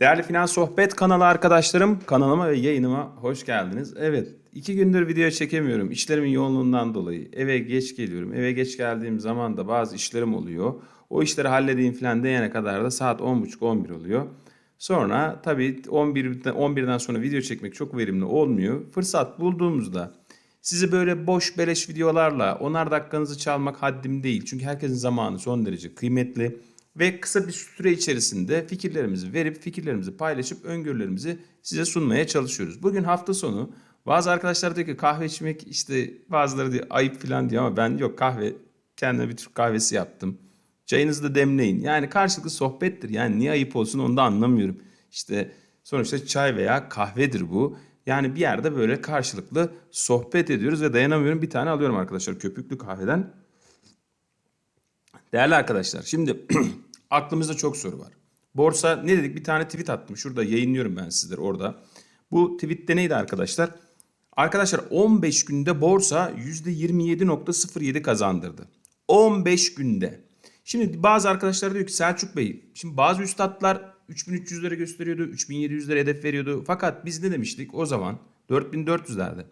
Değerli Finans Sohbet kanalı arkadaşlarım, kanalıma ve yayınıma hoş geldiniz. Evet, iki gündür video çekemiyorum. İşlerimin yoğunluğundan dolayı. Eve geç geliyorum. Eve geç geldiğim zaman da bazı işlerim oluyor. O işleri halledeyim falan diyene kadar da saat 10.30-11 oluyor. Sonra tabii 11'den, 11'den sonra video çekmek çok verimli olmuyor. Fırsat bulduğumuzda sizi böyle boş beleş videolarla onar dakikanızı çalmak haddim değil. Çünkü herkesin zamanı son derece kıymetli. Ve kısa bir süre içerisinde fikirlerimizi verip fikirlerimizi paylaşıp öngörülerimizi size sunmaya çalışıyoruz. Bugün hafta sonu bazı arkadaşlar diyor ki kahve içmek işte bazıları diyor ayıp falan diyor ama ben yok kahve kendime bir Türk kahvesi yaptım. Çayınızı da demleyin. Yani karşılıklı sohbettir. Yani niye ayıp olsun onu da anlamıyorum. İşte sonuçta çay veya kahvedir bu. Yani bir yerde böyle karşılıklı sohbet ediyoruz ve dayanamıyorum. Bir tane alıyorum arkadaşlar köpüklü kahveden. Değerli arkadaşlar şimdi aklımızda çok soru var. Borsa ne dedik bir tane tweet attım. Şurada yayınlıyorum ben sizlere orada. Bu tweette neydi arkadaşlar? Arkadaşlar 15 günde borsa %27.07 kazandırdı. 15 günde. Şimdi bazı arkadaşlar diyor ki Selçuk Bey, şimdi bazı üstadlar 3300'lere gösteriyordu, 3700'lere hedef veriyordu. Fakat biz ne demiştik o zaman? 4400'lerde.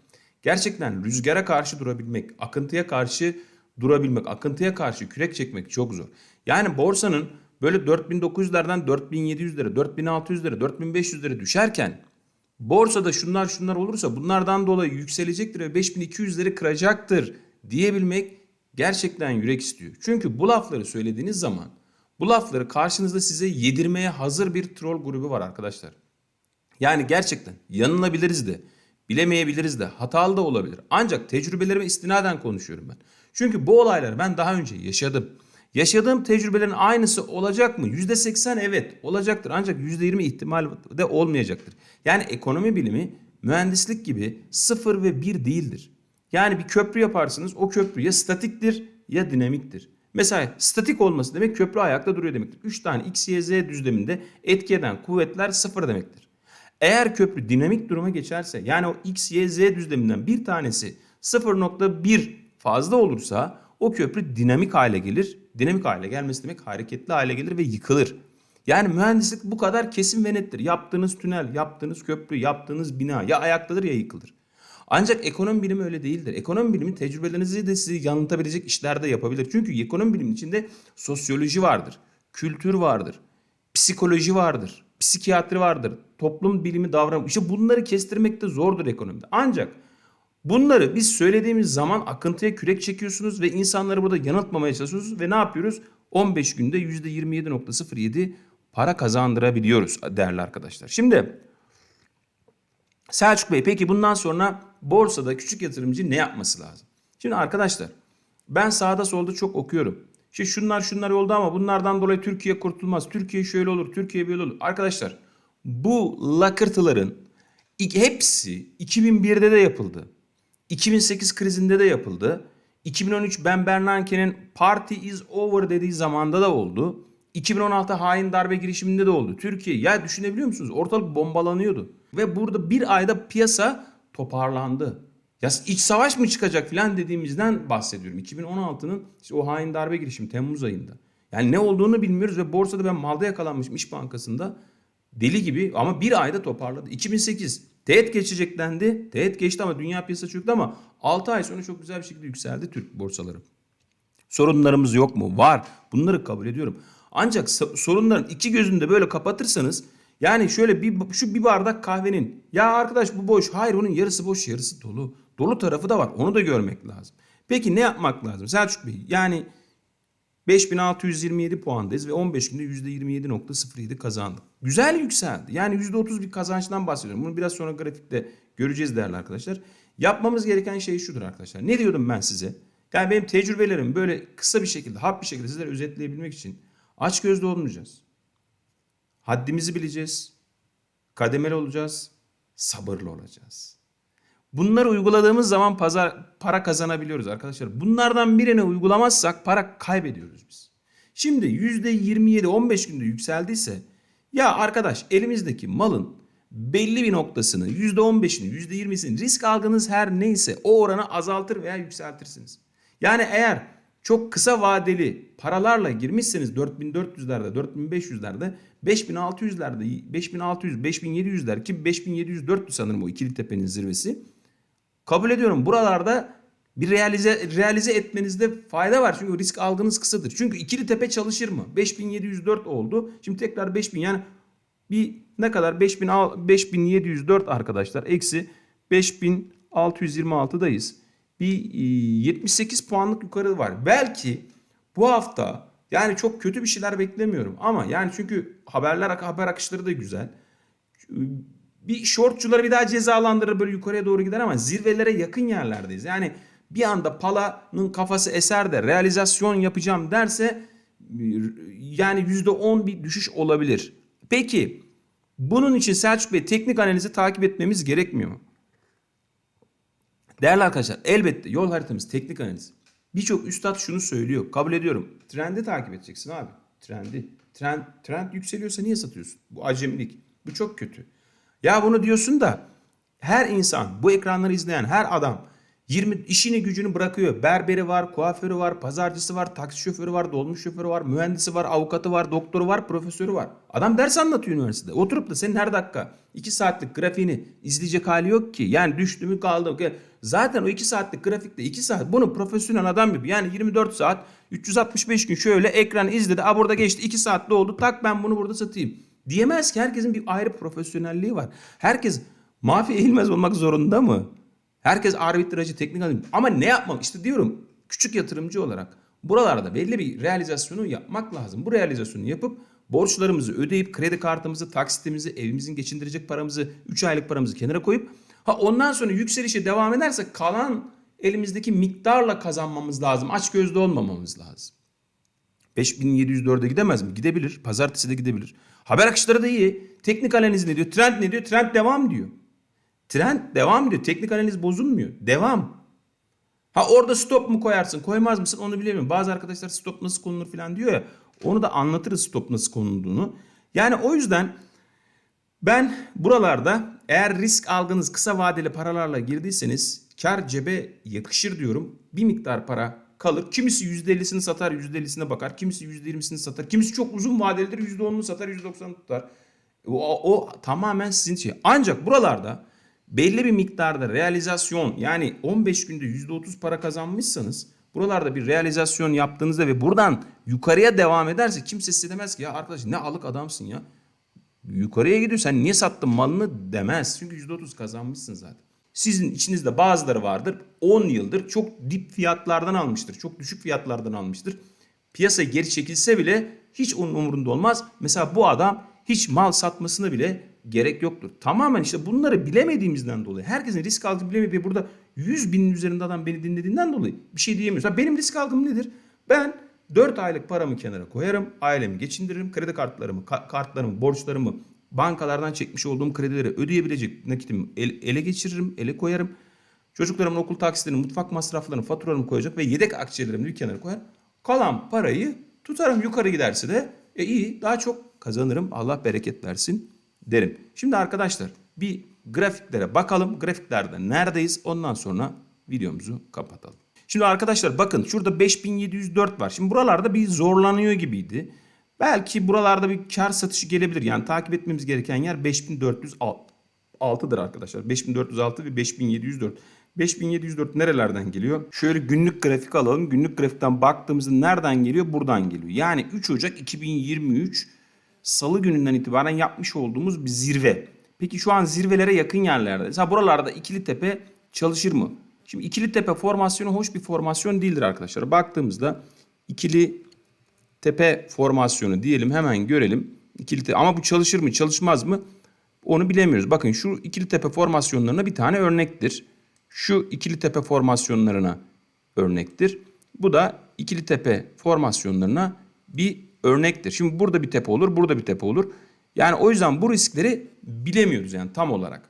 Gerçekten rüzgara karşı durabilmek, akıntıya karşı durabilmek, akıntıya karşı kürek çekmek çok zor. Yani borsanın böyle 4900'lerden 4700'lere, 4600'lere, 4500'lere düşerken borsada şunlar şunlar olursa bunlardan dolayı yükselecektir ve 5200'leri kıracaktır diyebilmek gerçekten yürek istiyor. Çünkü bu lafları söylediğiniz zaman bu lafları karşınızda size yedirmeye hazır bir troll grubu var arkadaşlar. Yani gerçekten yanılabiliriz de, bilemeyebiliriz de, hatalı da olabilir. Ancak tecrübelerime istinaden konuşuyorum ben. Çünkü bu olayları ben daha önce yaşadım. Yaşadığım tecrübelerin aynısı olacak mı? %80 evet olacaktır ancak %20 ihtimal de olmayacaktır. Yani ekonomi bilimi mühendislik gibi sıfır ve bir değildir. Yani bir köprü yaparsınız o köprü ya statiktir ya dinamiktir. Mesela statik olması demek köprü ayakta duruyor demektir. 3 tane x, y, z düzleminde etki eden kuvvetler sıfır demektir. Eğer köprü dinamik duruma geçerse yani o x, y, z düzleminden bir tanesi 0.1 fazla olursa o köprü dinamik hale gelir. Dinamik hale gelmesi demek hareketli hale gelir ve yıkılır. Yani mühendislik bu kadar kesin ve nettir. Yaptığınız tünel, yaptığınız köprü, yaptığınız bina ya ayaktadır ya yıkılır. Ancak ekonomi bilimi öyle değildir. Ekonomi bilimi tecrübelerinizi de sizi yanıltabilecek işler de yapabilir. Çünkü ekonomi bilimin içinde sosyoloji vardır, kültür vardır, psikoloji vardır, psikiyatri vardır, toplum bilimi davranış. İşte bunları kestirmek de zordur ekonomide. Ancak bunları biz söylediğimiz zaman akıntıya kürek çekiyorsunuz ve insanları burada yanıltmamaya çalışıyorsunuz ve ne yapıyoruz? 15 günde %27.07 para kazandırabiliyoruz değerli arkadaşlar. Şimdi Selçuk Bey peki bundan sonra borsada küçük yatırımcı ne yapması lazım? Şimdi arkadaşlar ben sağda solda çok okuyorum. İşte şunlar şunlar oldu ama bunlardan dolayı Türkiye kurtulmaz. Türkiye şöyle olur, Türkiye böyle olur. Arkadaşlar bu lakırtıların hepsi 2001'de de yapıldı. 2008 krizinde de yapıldı. 2013 Ben Bernanke'nin party is over dediği zamanda da oldu. 2016 hain darbe girişiminde de oldu. Türkiye ya düşünebiliyor musunuz? Ortalık bombalanıyordu. Ve burada bir ayda piyasa toparlandı. Ya iç savaş mı çıkacak filan dediğimizden bahsediyorum. 2016'nın işte o hain darbe girişimi Temmuz ayında. Yani ne olduğunu bilmiyoruz ve borsada ben malda yakalanmışım İş Bankası'nda. Deli gibi ama bir ayda toparladı. 2008 teğet geçecek dendi. Teğet geçti ama dünya piyasası çöktü ama 6 ay sonra çok güzel bir şekilde yükseldi Türk borsaları. Sorunlarımız yok mu? Var. Bunları kabul ediyorum. Ancak sorunların iki gözünde böyle kapatırsanız yani şöyle bir şu bir bardak kahvenin ya arkadaş bu boş. Hayır onun yarısı boş yarısı dolu. Dolu tarafı da var. Onu da görmek lazım. Peki ne yapmak lazım? Selçuk Bey yani 5627 puandayız ve 15 günde %27.07 kazandık. Güzel yükseldi. Yani %30 bir kazançtan bahsediyorum. Bunu biraz sonra grafikte göreceğiz değerli arkadaşlar. Yapmamız gereken şey şudur arkadaşlar. Ne diyordum ben size? Yani benim tecrübelerim böyle kısa bir şekilde, hap bir şekilde sizlere özetleyebilmek için aç gözlü olmayacağız. Haddimizi bileceğiz. Kademeli olacağız. Sabırlı olacağız. Bunları uyguladığımız zaman pazar, para kazanabiliyoruz arkadaşlar. Bunlardan birini uygulamazsak para kaybediyoruz biz. Şimdi %27 15 günde yükseldiyse ya arkadaş elimizdeki malın belli bir noktasını %15'ini %20'sini risk algınız her neyse o oranı azaltır veya yükseltirsiniz. Yani eğer çok kısa vadeli paralarla girmişseniz 4400'lerde, 4500'lerde, 5600'lerde, 5600, 5700'ler ki 5704'tü sanırım o ikili tepenin zirvesi. Kabul ediyorum buralarda bir realize, realize etmenizde fayda var. Çünkü risk algınız kısadır. Çünkü ikili tepe çalışır mı? 5704 oldu. Şimdi tekrar 5000 yani bir ne kadar 5000 al- 5704 arkadaşlar eksi 5626'dayız. Bir e, 78 puanlık yukarı var. Belki bu hafta yani çok kötü bir şeyler beklemiyorum ama yani çünkü haberler haber akışları da güzel bir shortçuları bir daha cezalandırır böyle yukarıya doğru gider ama zirvelere yakın yerlerdeyiz. Yani bir anda Pala'nın kafası eser de realizasyon yapacağım derse yani %10 bir düşüş olabilir. Peki bunun için Selçuk Bey teknik analizi takip etmemiz gerekmiyor mu? Değerli arkadaşlar elbette yol haritamız teknik analiz. Birçok üstad şunu söylüyor. Kabul ediyorum. Trendi takip edeceksin abi. Trendi. Trend, trend yükseliyorsa niye satıyorsun? Bu acemilik. Bu çok kötü. Ya bunu diyorsun da her insan, bu ekranları izleyen her adam 20 işini gücünü bırakıyor. Berberi var, kuaförü var, pazarcısı var, taksi şoförü var, dolmuş şoförü var, mühendisi var, avukatı var, doktoru var, profesörü var. Adam ders anlatıyor üniversitede. Oturup da senin her dakika 2 saatlik grafiğini izleyecek hali yok ki. Yani düştü mü kaldı mı? Zaten o 2 saatlik grafikte 2 saat bunu profesyonel adam gibi yani 24 saat 365 gün şöyle ekran izledi. A burada geçti 2 saatte oldu tak ben bunu burada satayım. Diyemez ki herkesin bir ayrı profesyonelliği var. Herkes Mafi eğilmez olmak zorunda mı? Herkes arbitrajı teknik adım. Ama ne yapmak? İşte diyorum küçük yatırımcı olarak buralarda belli bir realizasyonu yapmak lazım. Bu realizasyonu yapıp borçlarımızı ödeyip kredi kartımızı, taksitimizi, evimizin geçindirecek paramızı, 3 aylık paramızı kenara koyup ha ondan sonra yükselişe devam ederse kalan elimizdeki miktarla kazanmamız lazım. Aç gözlü olmamamız lazım. 5704'e gidemez mi? Gidebilir. Pazartesi de gidebilir. Haber akışları da iyi. Teknik analiz ne diyor? Trend ne diyor? Trend devam diyor. Trend devam ediyor. Teknik analiz bozulmuyor. Devam. Ha orada stop mu koyarsın, koymaz mısın onu bilemiyorum. Bazı arkadaşlar stop nasıl konulur falan diyor ya. Onu da anlatırız stop nasıl konulduğunu. Yani o yüzden ben buralarda eğer risk algınız kısa vadeli paralarla girdiyseniz kar cebe yakışır diyorum. Bir miktar para kalır. Kimisi %50'sini satar, %50'sine bakar. Kimisi %20'sini satar. Kimisi çok uzun vadelidir, %10'unu satar, %90'ını tutar. O, o tamamen sizin şey. Ancak buralarda belli bir miktarda realizasyon yani 15 günde %30 para kazanmışsanız buralarda bir realizasyon yaptığınızda ve buradan yukarıya devam ederse kimse size demez ki ya arkadaş ne alık adamsın ya. Yukarıya gidiyor sen niye sattın malını demez. Çünkü %30 kazanmışsın zaten. Sizin içinizde bazıları vardır 10 yıldır çok dip fiyatlardan almıştır. Çok düşük fiyatlardan almıştır. Piyasa geri çekilse bile hiç onun umurunda olmaz. Mesela bu adam hiç mal satmasına bile gerek yoktur. Tamamen işte bunları bilemediğimizden dolayı herkesin risk algı bilemediği burada 100 binin üzerinde adam beni dinlediğinden dolayı bir şey diyemiyoruz. Benim risk algım nedir? Ben 4 aylık paramı kenara koyarım, ailemi geçindiririm, kredi kartlarımı, ka- kartlarımı, borçlarımı, bankalardan çekmiş olduğum kredileri ödeyebilecek nakitimi el- ele geçiririm, ele koyarım. Çocuklarımın okul taksitlerini, mutfak masraflarını, faturalarımı koyacak ve yedek akçelerimi bir kenara koyar. Kalan parayı tutarım yukarı giderse de e iyi daha çok kazanırım Allah bereket versin derim. Şimdi arkadaşlar bir grafiklere bakalım. Grafiklerde neredeyiz? Ondan sonra videomuzu kapatalım. Şimdi arkadaşlar bakın şurada 5704 var. Şimdi buralarda bir zorlanıyor gibiydi. Belki buralarda bir kar satışı gelebilir. Yani takip etmemiz gereken yer 5406'dır arkadaşlar. 5406 ve 5704. 5704 nerelerden geliyor? Şöyle günlük grafik alalım. Günlük grafikten baktığımızda nereden geliyor? Buradan geliyor. Yani 3 Ocak 2023 Salı gününden itibaren yapmış olduğumuz bir zirve. Peki şu an zirvelere yakın yerlerde. Mesela buralarda ikili tepe çalışır mı? Şimdi ikili tepe formasyonu hoş bir formasyon değildir arkadaşlar. Baktığımızda ikili tepe formasyonu diyelim hemen görelim. İkili te- ama bu çalışır mı çalışmaz mı onu bilemiyoruz. Bakın şu ikili tepe formasyonlarına bir tane örnektir. Şu ikili tepe formasyonlarına örnektir. Bu da ikili tepe formasyonlarına bir örnektir. Şimdi burada bir tepe olur, burada bir tepe olur. Yani o yüzden bu riskleri bilemiyoruz yani tam olarak.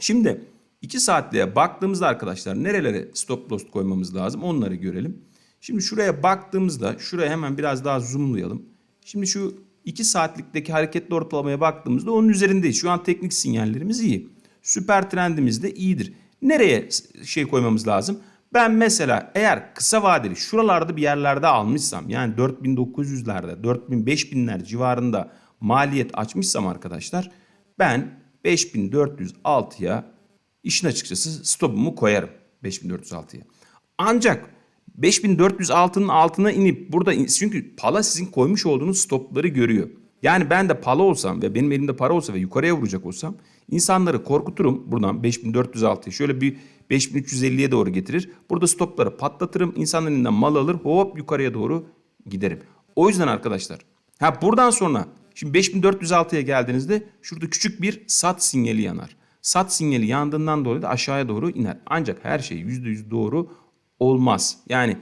Şimdi 2 saatliğe baktığımızda arkadaşlar nerelere stop loss koymamız lazım onları görelim. Şimdi şuraya baktığımızda şuraya hemen biraz daha zoomlayalım. Şimdi şu 2 saatlikteki hareketli ortalamaya baktığımızda onun üzerindeyiz. Şu an teknik sinyallerimiz iyi. Süper trendimiz de iyidir. Nereye şey koymamız lazım? Ben mesela eğer kısa vadeli şuralarda bir yerlerde almışsam yani 4900'lerde 4000 5000'ler civarında maliyet açmışsam arkadaşlar ben 5406'ya işin açıkçası stopumu koyarım 5406'ya. Ancak 5406'nın altına inip burada çünkü pala sizin koymuş olduğunuz stopları görüyor. Yani ben de pala olsam ve benim elimde para olsa ve yukarıya vuracak olsam insanları korkuturum buradan 5406'ya şöyle bir 5350'ye doğru getirir. Burada stopları patlatırım. insanların elinden mal alır hop yukarıya doğru giderim. O yüzden arkadaşlar ha buradan sonra şimdi 5406'ya geldiğinizde şurada küçük bir sat sinyali yanar. Sat sinyali yandığından dolayı da aşağıya doğru iner. Ancak her şey %100 doğru olmaz. Yani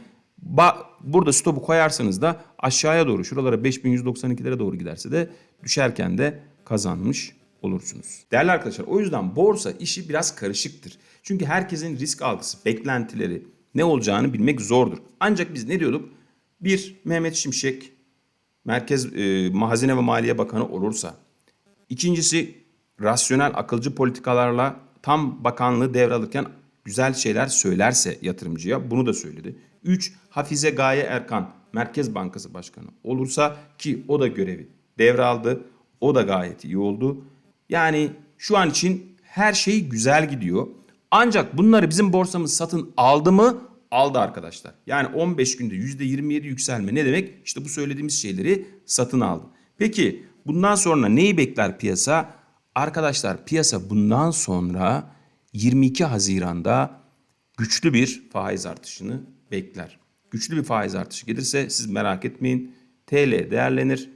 burada stopu koyarsanız da aşağıya doğru şuralara 5192'lere doğru giderse de düşerken de kazanmış olursunuz. Değerli arkadaşlar o yüzden borsa işi biraz karışıktır. Çünkü herkesin risk algısı, beklentileri ne olacağını bilmek zordur. Ancak biz ne diyorduk? Bir Mehmet Şimşek Merkez e, Mahazine ve Maliye Bakanı olursa. İkincisi rasyonel akılcı politikalarla tam bakanlığı devralırken güzel şeyler söylerse yatırımcıya bunu da söyledi. 3. Hafize Gaye Erkan Merkez Bankası Başkanı olursa ki o da görevi devraldı. O da gayet iyi oldu. Yani şu an için her şey güzel gidiyor. Ancak bunları bizim borsamız satın aldı mı? Aldı arkadaşlar. Yani 15 günde %27 yükselme ne demek? İşte bu söylediğimiz şeyleri satın aldı. Peki bundan sonra neyi bekler piyasa? Arkadaşlar piyasa bundan sonra 22 Haziran'da güçlü bir faiz artışını bekler. Güçlü bir faiz artışı gelirse siz merak etmeyin. TL değerlenir.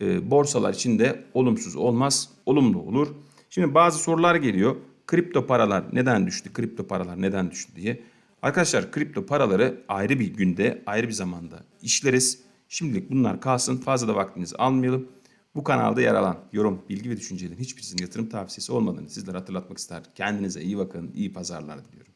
E, borsalar için de olumsuz olmaz, olumlu olur. Şimdi bazı sorular geliyor. Kripto paralar neden düştü? Kripto paralar neden düştü diye. Arkadaşlar kripto paraları ayrı bir günde, ayrı bir zamanda işleriz. Şimdilik bunlar kalsın. Fazla da vaktinizi almayalım. Bu kanalda yer alan yorum, bilgi ve düşüncelerin hiçbirisinin yatırım tavsiyesi olmadığını sizlere hatırlatmak ister. Kendinize iyi bakın, iyi pazarlar diliyorum.